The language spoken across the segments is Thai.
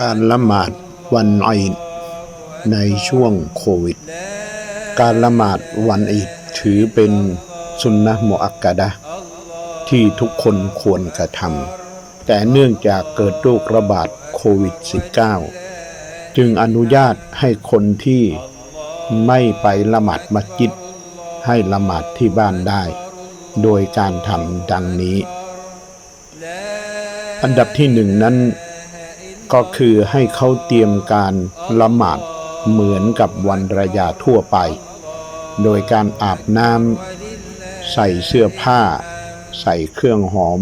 การละหมาดวันอีดในช่วงโควิด การละหมาดวันอีดถือเป็นสุนนะโมอักกะดะที่ทุกคนควรกระทำแต่เนื่องจากเกิดโรคระบาดโควิด -19 จึงอนุญาตให้คนที่ไม่ไปละหมาดมัสยิด ให้ละหมาดที่บ้านได้ โดยการทำดังนี้ อันดับที่หนึ่งนั้น ก็คือให้เขาเตรียมการละหมาดเหมือนกับวันระยาทั่วไป โดยการอาบน้ำใส่เสื้อผ้า ใส่เครื่องหอม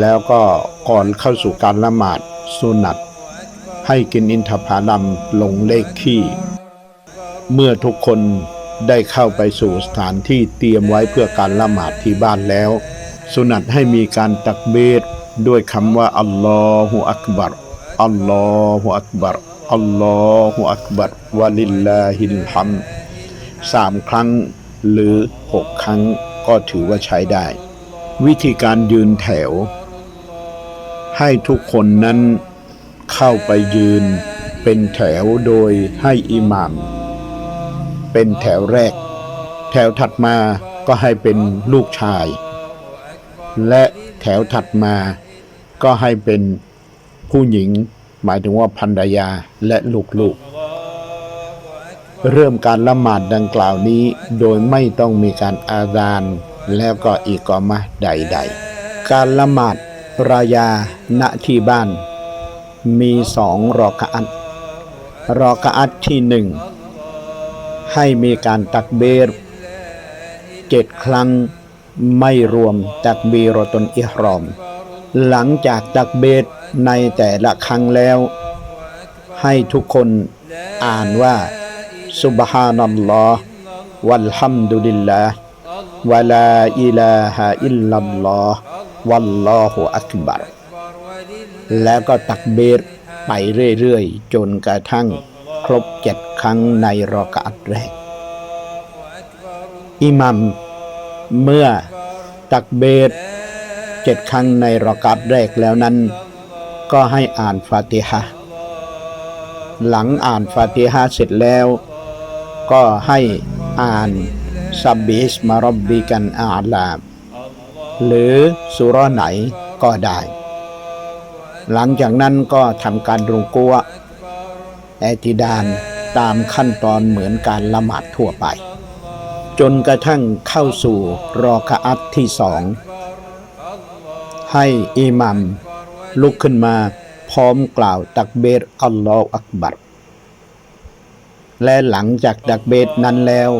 แล้วก็ก่อนเข้าสู่การละหมาดสุนัตให้กินอินทผลัมลงเลขขี้ เมื่อทุกคนได้เข้าไปสู่สถานที่เตรียมไว้เพื่อการละหมาดที่บ้านแล้ว สุนัตให้มีการตักเบรด้วยคำว่าอัลลอฮฺอักบัรอัลลอฮฺอักบัรอัลลอฮฺอักบัรวะลิลลาฮิลฮัมสามครั้งหรือหกครั้งก็ถือว่าใช้ได้ วิธีการยืนแถว ให้ทุกคนนั้นเข้าไปยืนเป็นแถวโดยให้อิหมาม เป็นแถวแรก แถวถัดมาก็ให้เป็นลูกชาย และแถวถัดมาก็ให้เป็นผู้หญิง หมายถึงว่าภรรยาและลูกๆ เริ่มการละหมาดดังกล่าวนี้โดยไม่ต้องมีการอาซาน แล้วก็อีกอมะใด ๆ การละหมาดรายาณที่บ้าน มีสองรอกอัตรอกอัตที่หนึ่งให้มีการตักเบรเจ็ดครั้ง ไม่รวมตักบีรอตนอิฮรอม หลังจากตักเบรในแต่ละครั้งแล้ว ให้ทุกคนอ่านว่าสุบฮานัลลอฮ์วัลฮัมดุลิลลาห์วะลาอิลาฮะอิลลัลลอฮ์วัลลอฮุอักบัรแล้วก็ตักเบรไปเรื่อยๆ จนกระทั่งครบเจ็ดครั้งในรอกาตแรกอิมัม เมื่อตักเบรเจ็ดครั้งในรอกาอัตแรกแล้วนั้น ก็ให้อ่านฟาติฮะห์หลังอ่านฟาติฮะเสร็จแล้ว ก็ให้อ่านซับบิสมารบบิกันอาลาบหรือสุรไหนก็ได้ หลังจากนั้นก็ทำการรุกัวแอติดานตามขั้นตอนเหมือนการละหมาดทั่วไป จนกระทั่งเข้าสู่รอกะอัตที่สอง ให้อิหมัมลุกขึ้นมาพร้อมกล่าวตักเบรอัลลอฮฺอักบัรและหลังจากตักเบรนั้นแล้ว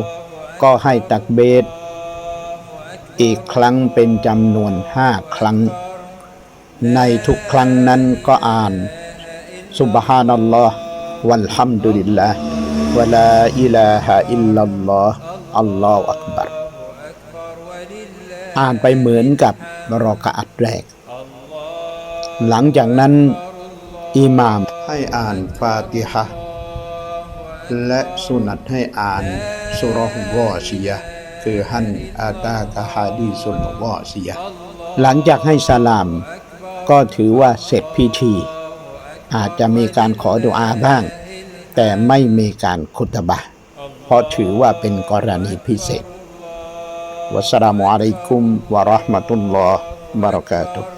ก็ให้ตักเบรอีกครั้งเป็นจำนวนห้าครั้ง ในทุกครั้งนั้นก็อ่านสุบฮานัลลอฮ์วัลฮัมดุลิลลาห์วะลาอิลาฮะอิลลัลลอฮ์ อัลลอฮฺอักบัรอ่านไปเหมือนกับรอกะอัดแรก หลังจากนั้น อิหม่ามให้อ่านฟาติฮะและสุนัตให้อ่านสุรห์วอชียะคือฮันอาตากะฮาดีสุลวอชียะหลังจากให้สลาม ก็ถือว่าเสร็จพิธี อาจจะมีการขอดุอาบ้าง แต่ไม่มีการคุตบะ เพราะถือว่าเป็นกรณีพิเศษวัสสลามุอะลัยกุมวะเราะห์มะตุลลอฮ์บะเราะกาตุฮ์